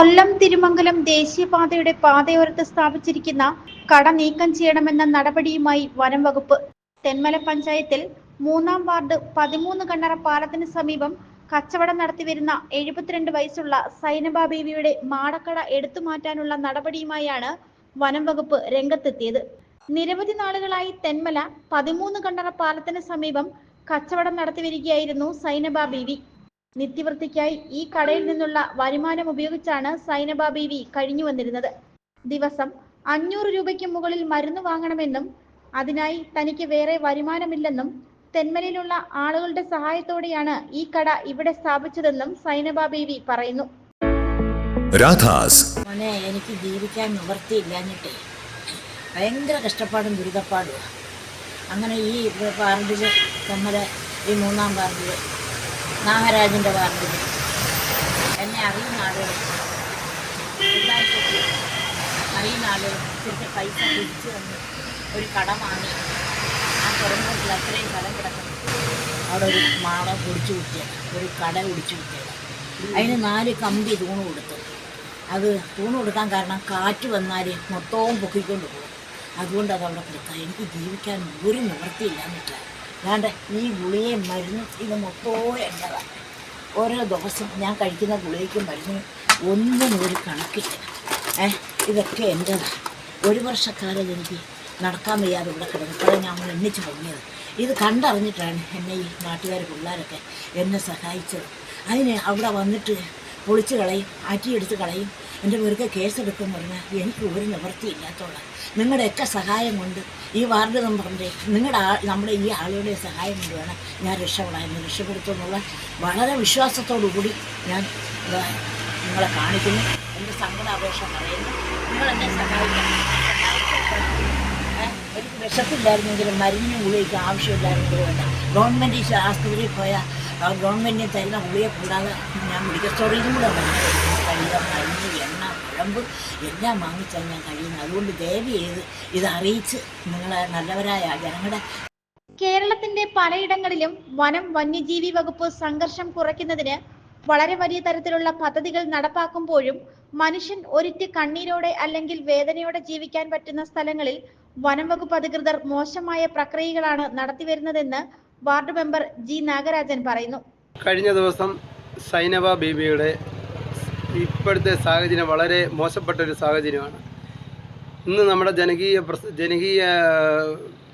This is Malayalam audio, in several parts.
കൊല്ലം തിരുമംഗലം ദേശീയപാതയുടെ പാതയോരത്ത് സ്ഥാപിച്ചിരിക്കുന്ന കട നീക്കം ചെയ്യണമെന്ന നടപടിയുമായി വനം വകുപ്പ്. തെന്മല പഞ്ചായത്തിൽ മൂന്നാം വാർഡ് പതിമൂന്ന് കണ്ണറ പാലത്തിന് സമീപം കച്ചവടം നടത്തിവരുന്ന എഴുപത്തിരണ്ട് വയസ്സുള്ള സൈനബ ബേബിയുടെ മാടക്കട എടുത്തു മാറ്റാനുള്ള നടപടിയുമായാണ് വനം വകുപ്പ് രംഗത്തെത്തിയത്. നിരവധി നാളുകളായി തെന്മല പതിമൂന്ന് കണ്ണറ പാലത്തിന് സമീപം കച്ചവടം നടത്തിവരികയായിരുന്നു സൈനബ ബീവി നിത്യവൃത്തിക്കായി ഈ കടയിൽ നിന്നുള്ള വരുമാനം ഉപയോഗിച്ചാണ് സൈനബ ബീവി കഴിഞ്ഞു വന്നിരുന്നത്. ദിവസം അഞ്ഞൂറ് രൂപയ്ക്ക് മുകളിൽ മരുന്ന് വാങ്ങണമെന്നും അതിനായി തനിക്ക് വേറെ വരുമാനമില്ലെന്നും തെന്മലയിലുള്ള ആളുകളുടെ സഹായത്തോടെയാണ് ഈ കട ഇവിടെ സ്ഥാപിച്ചതെന്നും സൈനബ ബീവി പറയുന്നു. രാധാസ്. മോനെ എനിക്ക് ജീവിക്കാൻ നിവൃത്തിയില്ലാഞ്ഞിട്ടേ. ഭയങ്കര കഷ്ടപ്പാടും ദുരിതപ്പാടും അങ്ങനെ ഈ വാർഡിൽ നമ്മുടെ ഈ മൂന്നാം വാർഡിൽ നാഗരാജന്റെ വാർഡിൽ എന്നെ അറിയുന്ന ആളുകൾ അറിയുന്ന ആളുകൾ ഇത്തിരി പൈസ തിരിച്ചു തന്ന് ഒരു കട വാങ്ങി ആ തുറമുഖത്തിൽ അത്രയും കടം കിടക്കുന്നു. അവിടെ ഒരു മാട കുടിച്ചു കുത്തിയത് ഒരു കട കുടിച്ചു കുത്തിയത് അതിന് നാല് കമ്പി തൂണ് കൊടുത്തു. അത് തൂണ് കൊടുക്കാൻ കാരണം കാറ്റ് വന്നാൽ മൊത്തവും പൊക്കിക്കൊണ്ട് പോകും. അതുകൊണ്ട് അത് അവിടെ കിടക്കുക എനിക്ക് ജീവിക്കാൻ ഒരു നിവൃത്തിയില്ല എന്നിട്ട് അല്ലാണ്ട് ഈ ഗുളിയെ മരുന്നും ഇത് മൊത്തവും എന്നതാണ് ഓരോ ദിവസം ഞാൻ കഴിക്കുന്ന ഗുളികയ്ക്കും മരുന്നിനും ഒന്നും ഒരു കണക്കില്ല. ഏ ഇതൊക്കെ എന്റെതാണ് ഒരു വർഷക്കാലം എനിക്ക് നടക്കാൻ വയ്യാതെ ഇവിടെ കിടന്നപ്പോഴാണ് ഞാൻ എണ്ണിച്ച് തുടങ്ങിയത് ഇത് കണ്ടറിഞ്ഞിട്ടാണ് എന്നെ ഈ നാട്ടുകാർ പിള്ളേരൊക്കെ എന്നെ സഹായിച്ചത്. അതിന് അവിടെ വന്നിട്ട് പൊളിച്ച് കളയും ആറ്റിയെടുത്ത് കളയും എന്റെ പേർക്ക് കേസെടുക്കും പറഞ്ഞാൽ എനിക്ക് ഒരു നിവൃത്തിയില്ലാത്തോളം നിങ്ങളുടെയൊക്കെ സഹായം കൊണ്ട് ഈ വാർഡ് നമ്പറിന്റെ നിങ്ങളുടെ ആ നമ്മുടെ ഈ ആളുകളുടെ സഹായം കൊണ്ട് വേണം ഞാൻ രക്ഷപ്പെടാൻ. രക്ഷപ്പെടുത്തുമെന്നുള്ള വളരെ വിശ്വാസത്തോടു കൂടി ഞാൻ നിങ്ങളെ കാണിക്കുന്നു. എന്റെ സങ്കടാപേക്ഷ പറയുന്നു. നിങ്ങളെന്നെ സഹായിക്കണം എനിക്ക് വിശപ്പില്ലായിരുന്നെങ്കിലും മരുന്നിന് ഗുളികയ്ക്ക് ആവശ്യമില്ലായിരുന്നെങ്കിലും വേണ്ട. ഗവൺമെന്റ് ആസ്പത്രിയിൽ പോയാൽ ഗവൺമെന്റിന് തരുന്ന ഗുളിയെ കൂടാതെ ഞാൻ മെഡിക്കൽ സ്റ്റോറേജും കൂടെ കഴിയുക മരുന്ന് എണ്ണ കുഴമ്പ് എല്ലാം വാങ്ങിച്ചാൽ ഞാൻ കഴിയുന്നു അതുകൊണ്ട് ദേവി ചെയ്ത് ഇത് അറിയിച്ച് നിങ്ങളെ നല്ലവരായ ജനങ്ങളുടെ കേരളത്തിന്റെ പലയിടങ്ങളിലും വനം വന്യജീവി വകുപ്പ് സംഘർഷം കുറയ്ക്കുന്നതിന് വളരെ വലിയ തരത്തിലുള്ള പദ്ധതികൾ നടപ്പാക്കുമ്പോഴും മനുഷ്യൻ ഒരിറ്റ് കണ്ണീരോടെ അല്ലെങ്കിൽ വേദനയോടെ ജീവിക്കാൻ പറ്റുന്ന സ്ഥലങ്ങളിൽ വനം വകുപ്പ് അധികൃതർ മോശമായ പ്രക്രിയകളാണ് നടത്തിവരുന്നതെന്ന് വാർഡ് മെമ്പർ ജി നാഗരാജൻ പറയുന്നു. കഴിഞ്ഞ ദിവസം സൈനവ ബീബിയുടെ ഇപ്പോഴത്തെ സാഹചര്യം വളരെ മോശപ്പെട്ട ഒരു സാഹചര്യമാണ്. ഇന്ന് നമ്മുടെ ജനകീയ ജനകീയ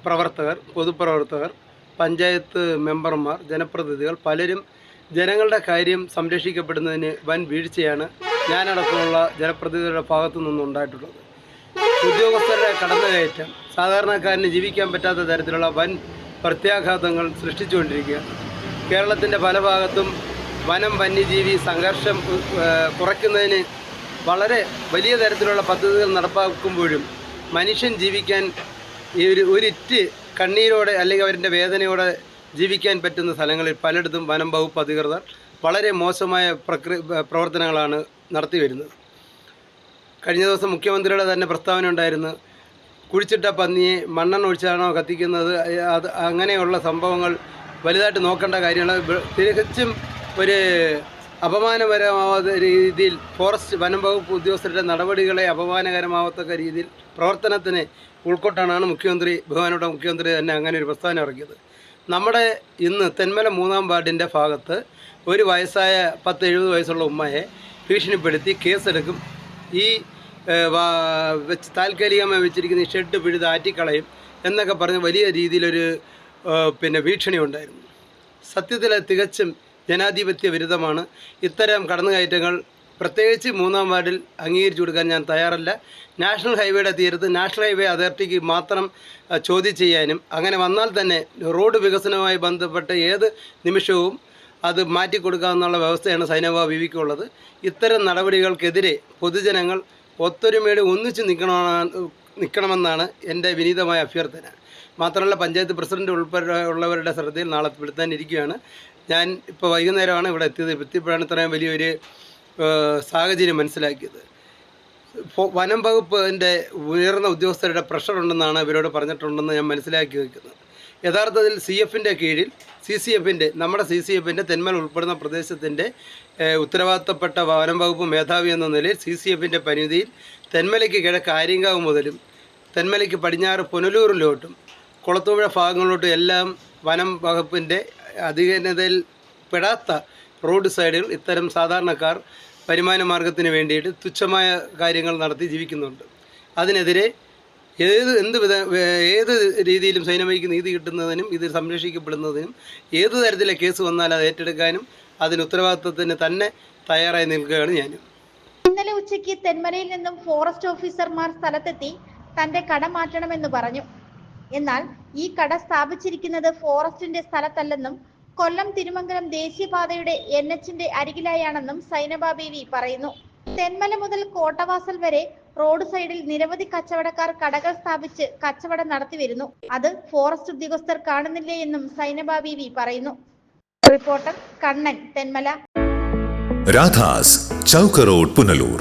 പ്രവർത്തകർ പൊതുപ്രവർത്തകർ പഞ്ചായത്ത് മെമ്പർമാർ ജനപ്രതിനിധികൾ പലരും ജനങ്ങളുടെ കാര്യം സംരക്ഷിക്കപ്പെടുന്നതിന് വൻ വീഴ്ചയാണ് ഞാനടക്കമുള്ള ജനപ്രതിനിധികളുടെ ഭാഗത്തു നിന്നുണ്ടായിട്ടുള്ളത് ഉദ്യോഗസ്ഥരുടെ കടന്നുകയറ്റം സാധാരണക്കാരന് ജീവിക്കാൻ പറ്റാത്ത തരത്തിലുള്ള വൻ പ്രത്യാഘാതങ്ങൾ സൃഷ്ടിച്ചുകൊണ്ടിരിക്കുകയാണ്. കേരളത്തിന്റെ പല ഭാഗത്തും വനം വന്യജീവി സംഘർഷം കുറയ്ക്കുന്നതിന് വളരെ വലിയ തരത്തിലുള്ള പദ്ധതികൾ നടപ്പാക്കുമ്പോഴും മനുഷ്യൻ ജീവിക്കാൻ ഈ ഒരു ഒരിറ്റ് കണ്ണീരോടെ അല്ലെങ്കിൽ അവരുടെ വേദനയോടെ ജീവിക്കാൻ പറ്റുന്ന സ്ഥലങ്ങളിൽ പലയിടത്തും വനം വകുപ്പ് അധികൃതർ വളരെ മോശമായ പ്രക്രിയ പ്രവർത്തനങ്ങളാണ് നടത്തി വരുന്നത്. കഴിഞ്ഞ ദിവസം മുഖ്യമന്ത്രിയുടെ തന്നെ പ്രസ്താവന ഉണ്ടായിരുന്നു. കുഴിച്ചിട്ട പന്നിയെ മണ്ണെണ്ണ ഒഴിച്ചാണോ കത്തിക്കുന്നത്? അത് അങ്ങനെയുള്ള സംഭവങ്ങൾ വലുതായിട്ട് നോക്കേണ്ട കാര്യങ്ങൾ. തികച്ചും ഒരു അപമാനപരമാവാത്ത രീതിയിൽ ഫോറസ്റ്റ് വനം വകുപ്പ് ഉദ്യോഗസ്ഥരുടെ നടപടികളെ അപമാനകരമാവത്തക്ക രീതിയിൽ പ്രവർത്തനത്തിന് ഉൾക്കൊണ്ടാണ് മുഖ്യമന്ത്രി ബഹുമാനോടെ മുഖ്യമന്ത്രി തന്നെ അങ്ങനെ ഒരു പ്രസ്താവന ഇറക്കിയത്. നമ്മുടെ ഇന്ന് തെന്മല മൂന്നാം വാർഡിന്റെ ഭാഗത്ത് ഒരു വയസ്സായ പത്ത് എഴുപത് വയസ്സുള്ള ഉമ്മയെ ഭീഷണിപ്പെടുത്തി കേസെടുക്കും. ഈ വെച്ച് താൽക്കാലികമായി വെച്ചിരിക്കുന്ന ഈ ഷെഡ് പിഴുത് ആറ്റിക്കളയും എന്നൊക്കെ പറഞ്ഞ് വലിയ രീതിയിലൊരു പിന്നെ ഭീഷണി ഉണ്ടായിരുന്നു സത്യത്തിൽ തികച്ചും ജനാധിപത്യ വിരുദ്ധമാണ് ഇത്തരം കടന്നുകയറ്റങ്ങൾ പ്രത്യേകിച്ച് മൂന്നാം വാർഡിൽ അംഗീകരിച്ചു കൊടുക്കാൻ ഞാൻ തയ്യാറല്ല. നാഷണൽ ഹൈവേയുടെ തീരത്ത് നാഷണൽ ഹൈവേ അതോറിറ്റിക്ക് മാത്രം ചോദ്യം ചെയ്യാനും അങ്ങനെ വന്നാൽ തന്നെ റോഡ് വികസനവുമായി ബന്ധപ്പെട്ട് ഏത് നിമിഷവും അത് മാറ്റിക്കൊടുക്കാമെന്നുള്ള വ്യവസ്ഥയാണ് സൈനവ വിവിക്കുള്ളത്. ഇത്തരം നടപടികൾക്കെതിരെ പൊതുജനങ്ങൾ ഒത്തൊരുമയോടെ ഒന്നിച്ച് നിൽക്കണമെന്നാണ് നിൽക്കണമെന്നാണ് എന്റെ വിനീതമായ അഭ്യർത്ഥന. മാത്രമല്ല പഞ്ചായത്ത് പ്രസിഡന്റ് ഉൾപ്പെടെ ഉള്ളവരുടെ ശ്രദ്ധയിൽ നാളെ പെടുത്താനിരിക്കുകയാണ് ഞാൻ ഇപ്പോൾ വൈകുന്നേരമാണ് ഇവിടെ എത്തിയത്. എത്തിയപ്പോഴാണ് ഇത്രയും വലിയൊരു സാഹചര്യം മനസ്സിലാക്കിയത്. വനം വകുപ്പിന്റെ ഉയർന്ന ഉദ്യോഗസ്ഥരുടെ പ്രഷർ ഉണ്ടെന്നാണ് ഇവരോട് പറഞ്ഞിട്ടുണ്ടെന്ന് ഞാൻ മനസ്സിലാക്കി വയ്ക്കുന്നത് യഥാർത്ഥത്തിൽ സി എഫിന്റെ കീഴിൽ സി സി എഫിന്റെ നമ്മുടെ സി സി എഫിന്റെ തെന്മൽ ഉൾപ്പെടുന്ന പ്രദേശത്തിന്റെ ഉത്തരവാദിത്തപ്പെട്ട വനം വകുപ്പ് മേധാവി എന്ന നിലയിൽ സി സി എഫിന്റെ പരിധിയിൽ തെന്മലയ്ക്ക് കിഴക്ക് ആര്യങ്കാവ് മുതലും തെന്മലയ്ക്ക് പടിഞ്ഞാറ് പുനലൂരിലോട്ടും കുളത്തൂഴ ഭാഗങ്ങളിലോട്ടും എല്ലാം വനം വകുപ്പിന്റെ അധീനതയിൽ പെടാത്ത റോഡ് സൈഡുകൾ ഇത്തരം സാധാരണക്കാർ വരുമാന മാർഗത്തിന് വേണ്ടിയിട്ട് തുച്ഛമായ കാര്യങ്ങൾ നടത്തി ജീവിക്കുന്നുണ്ട്. അതിനെതിരെ ഏത് എന്ത് വിധ ഏത് രീതിയിലും സൈനമയ്ക്ക് നീതി കിട്ടുന്നതിനും ഇത് സംരക്ഷിക്കപ്പെടുന്നതിനും ഏത് തരത്തിലെ കേസ് വന്നാൽ അത് ഏറ്റെടുക്കാനും അതിന് ഉത്തരവാദിത്വത്തിന് തന്നെ തയ്യാറായി നിൽക്കുകയാണ് ഞാൻ ഇന്നലെ ഉച്ചയ്ക്ക് തെന്മലയിൽ നിന്നും ഫോറസ്റ്റ് ഓഫീസർമാർ സ്ഥലത്തെത്തി തന്റെ കട മാറ്റണമെന്ന് പറഞ്ഞു. എന്നാൽ ഈ കട സ്ഥാപിച്ചിരിക്കുന്നത് ഫോറസ്റ്റിന്റെ സ്ഥലത്തല്ലെന്നും കൊല്ലം തിരുമംഗലം ദേശീയപാതയുടെ എൻ എച്ചിന്റെ അരികിലായാണെന്നും സൈനബ പറയുന്നു. തെന്മല മുതൽ കോട്ടവാസൽ വരെ റോഡ് സൈഡിൽ നിരവധി കച്ചവടക്കാർ കടകൾ സ്ഥാപിച്ച് കച്ചവടം നടത്തി വരുന്നു. അത് ഫോറസ്റ്റ് ഉദ്യോഗസ്ഥർ കാണുന്നില്ലേ എന്നും സൈനബ ബീവി പറയുന്നു. റിപ്പോർട്ടർ കണ്ണൻ തെന്മല. രാധാസ് ചൗക്ക് റോഡ് പുനലൂർ.